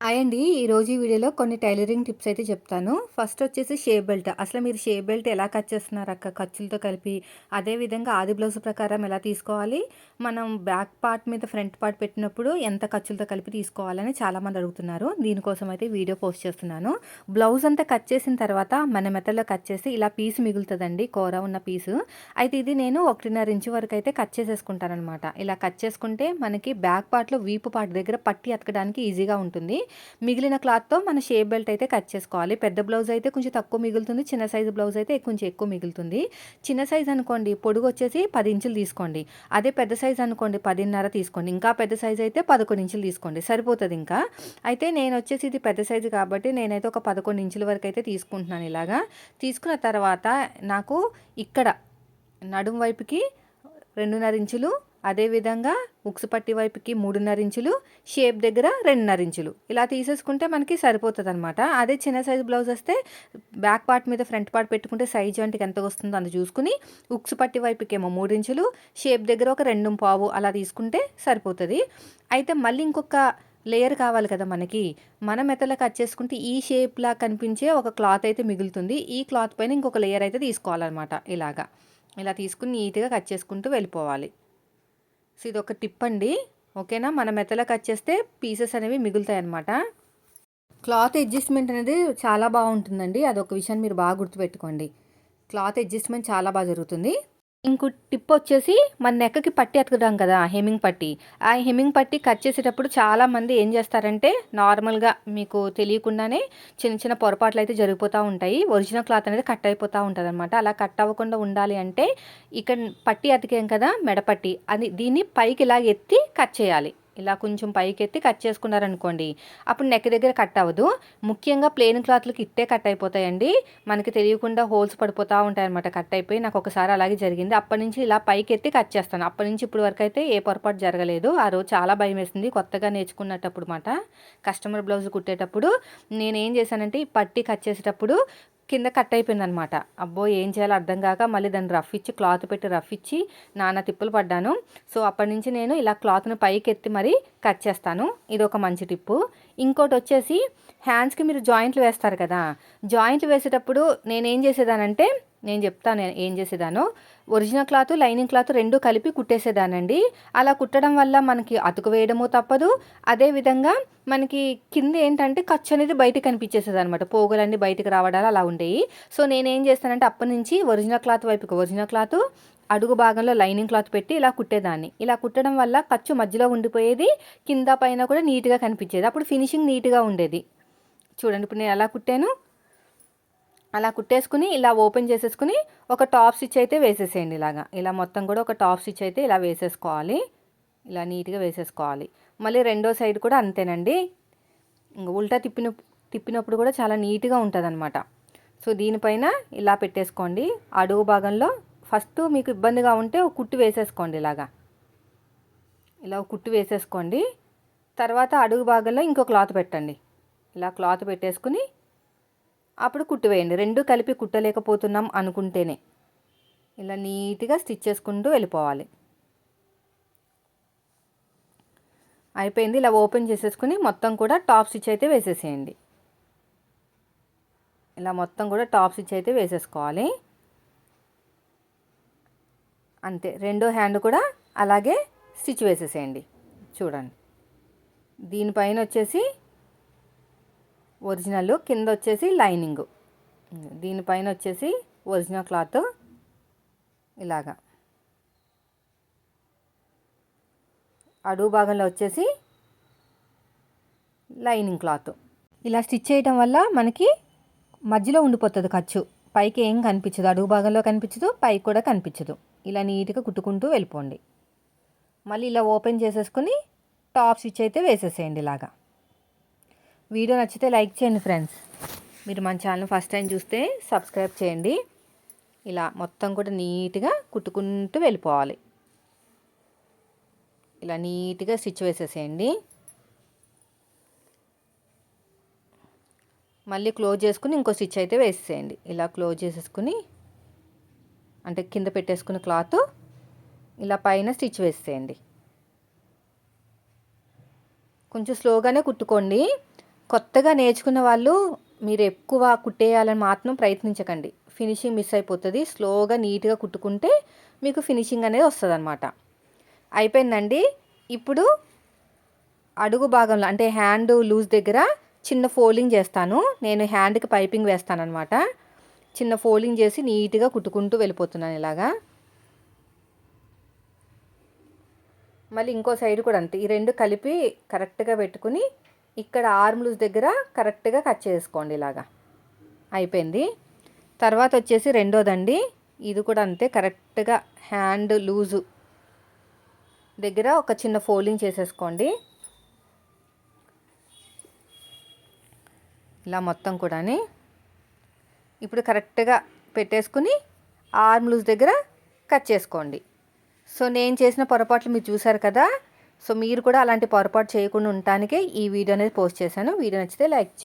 Hi అండి. ఈరోజు ఈ వీడియోలో కొన్ని టైలరింగ్ టిప్స్ అయితే చెప్తాను. ఫస్ట్ వచ్చేసి షేప్ బెల్ట్. అసలు మీరు షే బెల్ట్ ఎలా కట్ చేస్తున్నారు అక్క ఖర్చులతో కలిపి? అదే విధంగా ఆది బ్లౌజ్ ప్రకారం ఎలా తీసుకోవాలి? మనం బ్యాక్ పార్ట్ మీద ఫ్రంట్ పార్ట్ పెట్టినప్పుడు ఎంత ఖర్చులతో కలిపి తీసుకోవాలని చాలామంది అడుగుతున్నారు. దీనికోసం అయితే వీడియో పోస్ట్ చేస్తున్నాను. బ్లౌజ్ అంతా కట్ చేసిన తర్వాత మన మెథడ్‌లో కట్ చేసి ఇలా పీస్ మిగులుతుందండి కూర ఉన్న పీసు. అయితే ఇది నేను 1.5 ఇంచు వరకు అయితే కట్ చేసేసుకుంటాననమాట. ఇలా కట్ చేసుకుంటే మనకి బ్యాక్ పార్ట్‌లో వీపు పార్ట్ దగ్గర పట్టి అతకడానికి ఈజీగా ఉంటుంది. మిగిలిన క్లాత్‌తో మన షేప్ బెల్ట్ అయితే కట్ చేసుకోవాలి. పెద్ద బ్లౌజ్ అయితే కొంచెం తక్కువ మిగులుతుంది. చిన్న సైజు బ్లౌజ్ అయితే కొంచెం ఎక్కువ మిగులుతుంది. చిన్న సైజ్ అనుకోండి పొడుగు వచ్చేసి పది ఇంచులు తీసుకోండి. అదే పెద్ద సైజ్ అనుకోండి 10.5 తీసుకోండి. ఇంకా పెద్ద సైజ్ అయితే 11 ఇంచులు తీసుకోండి. సరిపోతుంది ఇంకా. అయితే నేను వచ్చేసి ఇది పెద్ద సైజు కాబట్టి నేనైతే ఒక 11 ఇంచుల వరకు అయితే తీసుకుంటున్నాను ఇలాగా. తీసుకున్న తర్వాత నాకు ఇక్కడ నడుము వైపుకి 2.5 ఇంచులు అదేవిధంగా ఉక్సు పట్టి వైపుకి 3.5 ఇంచులు షేప్ దగ్గర 2.5 ఇంచులు ఇలా తీసేసుకుంటే మనకి సరిపోతుంది అనమాట అదే చిన్న సైజు బ్లౌజ్ వస్తే బ్యాక్ పార్ట్ మీద ఫ్రంట్ పార్ట్ పెట్టుకుంటే సైజ్ జాయింట్‌కి ఎంత వస్తుందో అంత చూసుకుని ఉక్సు పట్టి వైపుకేమో మూడు ఇంచులు షేప్ దగ్గర ఒక 2.5 అలా తీసుకుంటే సరిపోతుంది అయితే మళ్ళీ ఇంకొక లేయర్ కావాలి కదా మనకి. మన మెథడ్‌లో కట్ చేసుకుంటే ఈ షేప్‌లా కనిపించే ఒక క్లాత్ అయితే మిగులుతుంది. ఈ క్లాత్ పైన ఇంకొక లేయర్ అయితే తీసుకోవాలన్నమాట ఇలాగా. ఇలా తీసుకుని నీట్‌గా కట్ చేసుకుంటూ వెళ్ళిపోవాలి. సో ఒక టిప్ అండి. ఓకేనా? మన మెథడ్‌లో కట్ చేస్తే పీసెస్ అనేవి మిగులుతాయి అన్నమాట క్లాత్ అడ్జస్ట్‌మెంట్ అనేది చాలా బాగుంటుందండి. అదొక విషయాన్ని మీరు బాగా గుర్తుపెట్టుకోండి. క్లాత్ అడ్జస్ట్‌మెంట్ చాలా బాగా జరుగుతుంది. ఇంకో టిప్ వచ్చేసి మన నెక్కకి పట్టి అతుకుతాం కదా! హెమ్మింగ్ పట్టి. ఆ హెమ్మింగ్ పట్టి కట్ చేసేటప్పుడు చాలామంది ఏం చేస్తారంటే నార్మల్‌గా మీకు తెలియకుండానే చిన్న చిన్న పొరపాట్లు అయితే జరిగిపోతూ ఉంటాయి. ఒరిజినల్ క్లాత్ అనేది కట్ అయిపోతూ ఉంటుంది అనమాట అలా కట్ అవ్వకుండా ఉండాలి అంటే ఇక్కడ పట్టి అతికాం కదా! మెడపట్టి అది దీన్ని పైకి ఇలా ఎత్తి కట్ చేయాలి. ఇలా కొంచెం పైకెత్తి కట్ చేసుకున్నారనుకోండి. అప్పుడు నెక్ దగ్గర కట్ అవ్వదు. ముఖ్యంగా ప్లెయిన్ క్లాత్‌లకి ఇట్టే కట్ అయిపోతాయండి. మనకి తెలియకుండా హోల్స్ పడిపోతూ ఉంటాయన్నమాట కట్ అయిపోయి. నాకు ఒకసారి అలాగే జరిగింది. అప్పటినుంచి ఇలా పైకెత్తి కట్ చేస్తాను. అప్పటినుంచి ఇప్పటి వరకు అయితే ఏ పొరపాటు జరగలేదు. ఆ రోజు చాలా భయమేసింది. కొత్తగా నేర్చుకున్నటప్పుడు మాట. కస్టమర్ బ్లౌజ్ కుట్టేటప్పుడు నేనేం చేశానంటే ఈ పట్టి కట్ చేసేటప్పుడు కింద కట్ అయిపోయిందనమాట. అబ్బో! ఏం చేయాలో అర్థం కాక మళ్ళీ దాన్ని రఫ్ ఇచ్చి క్లాత్ పెట్టి రఫ్ ఇచ్చి నానా తిప్పలు పడ్డాను. సో అప్పటినుంచి నేను ఇలా క్లాత్‌ని పైకెత్తి మరి కట్ చేస్తాను. ఇది ఒక మంచి టిప్పు. ఇంకోటి వచ్చేసి హ్యాండ్స్‌కి మీరు జాయింట్లు వేస్తారు కదా! జాయింట్లు వేసేటప్పుడు నేనేం చేసేదానంటే నేను చెప్తాను ఏం చేసేదాను ఒరిజినల్ క్లాత్, లైనింగ్ క్లాత్ రెండు కలిపి కుట్టేసేదానండి. అలా కుట్టడం వల్ల మనకి అతుకు వేయడము తప్పదు. అదేవిధంగా మనకి కింద ఏంటంటే ఖర్చు అనేది బయటకి కనిపించేసేదనమాట. పోగులన్నీ బయటకి రావడాలు అలా ఉండేవి సో నేనేం చేస్తానంటే అప్పటి నుంచి ఒరిజినల్ క్లాత్ వైపుకి ఒరిజినల్ క్లాత్ అడుగు భాగంలో లైనింగ్ క్లాత్ పెట్టి ఇలా కుట్టేదాన్ని. ఇలా కుట్టడం వల్ల ఖర్చు మధ్యలో ఉండిపోయేది. కింద పైన కూడా నీట్‌గా కనిపించేది. అప్పుడు ఫినిషింగ్ నీట్‌గా ఉండేది. చూడండి ఇప్పుడు నేను ఎలా కుట్టాను. అలా కుట్టేసుకుని ఇలా ఓపెన్ చేసేసుకుని ఒక టాప్ స్టిచ్ అయితే వేసేసేయండి ఇలాగా. ఇలా మొత్తం కూడా ఒక టాప్ స్టిచ్ అయితే ఇలా వేసేసుకోవాలి. ఇలా నీట్‌గా వేసేసుకోవాలి. మళ్ళీ రెండో సైడ్ కూడా అంతేనండి. ఉల్టా తిప్పిన తిప్పినప్పుడు కూడా చాలా నీట్‌గా ఉంటదనమాట. సో దీనిపైన ఇలా పెట్టేసుకోండి. అడుగు భాగంలో ఫస్ట్ మీకు ఇబ్బందిగా ఉంటే ఒక కుట్టు వేసేసుకోండి ఇలాగా. ఇలా ఒక కుట్టు వేసేసుకోండి. తర్వాత అడుగు భాగంలో ఇంకో క్లాత్ పెట్టండి. ఇలా క్లాత్ పెట్టేసుకుని అప్పుడు కుట్టు వేయండి. రెండు కలిపి కుట్టలేకపోతున్నాం అనుకుంటేనే. ఇలా నీట్‌గా స్టిచ్ చేసుకుంటూ వెళ్ళిపోవాలి. అయిపోయింది. ఇలా ఓపెన్ చేసేసుకుని మొత్తం కూడా టాప్ స్టిచ్ అయితే వేసేసేయండి. ఇలా మొత్తం కూడా టాప్ స్టిచ్ అయితే వేసేసుకోవాలి. అంతే. రెండో హ్యాండ్ కూడా అలాగే స్టిచ్ వేసేసేయండి. చూడండి. దీనిపైన వచ్చేసి ఒరిజినల్ కింద వచ్చేసి లైనింగ్. దీనిపైన వచ్చేసి ఒరిజినల్ క్లాత్ ఇలాగా. అడుగు భాగంలో వచ్చేసి లైనింగ్ క్లాత్. ఇలా స్టిచ్ చేయడం వల్ల మనకి మధ్యలో ఉండిపోతుంది ఖర్చు. పైకి ఏం కనిపించదు. అడుగు భాగంలో కనిపించదు. పైకి కూడా కనిపించదు. ఇలా నీట్‌గా కుట్టుకుంటూ వెళ్ళిపోండి. మళ్ళీ ఇలా ఓపెన్ చేసేసుకుని టాప్ స్టిచ్ అయితే వేసేసేయండి ఇలాగా. వీడియో నచ్చితే లైక్ చేయండి ఫ్రెండ్స్. మీరు మన ఛానల్ ఫస్ట్ టైం చూస్తే సబ్స్క్రైబ్ చేయండి. ఇలా మొత్తం కూడా నీట్‌గా కుట్టుకుంటూ వెళ్ళిపోవాలి. ఇలా నీట్‌గా స్టిచ్ వేసేసేయండి. మళ్ళీ క్లోజ్ చేసుకుని ఇంకో స్టిచ్ అయితే వేసేసేయండి. ఇలా క్లోజ్ చేసేసుకుని అంటే కింద పెట్టేసుకున్న క్లాత్ ఇలా పైన స్టిచ్ వేసేయండి. కొంచెం స్లోగానే కుట్టుకోండి. కొత్తగా నేర్చుకున్న వాళ్ళు మీరు ఎక్కువ కుట్టేయాలని మాత్రం ప్రయత్నించకండి. ఫినిషింగ్ మిస్ అయిపోతుంది. స్లోగా నీట్గా కుట్టుకుంటే మీకు ఫినిషింగ్ అనేది వస్తుంది అనమాట అయిపోయిందండి. ఇప్పుడు అడుగు భాగంలో అంటే హ్యాండ్ లూజ్ దగ్గర చిన్న ఫోల్డింగ్ చేస్తాను. నేను హ్యాండ్కి పైపింగ్ వేస్తాను అనమాట చిన్న ఫోల్డింగ్ చేసి నీట్గా కుట్టుకుంటూ వెళ్ళిపోతున్నాను ఇలాగా. మళ్ళీ ఇంకో సైడ్ కూడా అంతే. ఈ రెండు కలిపి కరెక్ట్గా పెట్టుకుని ఇక్కడ ఆర్మ్లూస్ దగ్గర కరెక్ట్గా కట్ చేసుకోండి ఇలాగా. అయిపోయింది. తర్వాత వచ్చేసి రెండోదండి. ఇది కూడా అంతే కరెక్ట్గా హ్యాండ్ లూజు దగ్గర ఒక చిన్న ఫోల్డింగ్ చేసేసుకోండి. ఇలా మొత్తం కూడాని ఇప్పుడు కరెక్ట్గా పెట్టేసుకుని ఆర్మ్ లూజ్ దగ్గర కట్ చేసుకోండి. సో నేను చేసిన పొరపాట్లు మీరు చూసారు కదా? సో మీరు కూడా అలాంటి పొరపాటు చేయకుండా ఉండటానికే ఈ వీడియో అనేది పోస్ట్ చేశాను. వీడియో నచ్చితే లైక్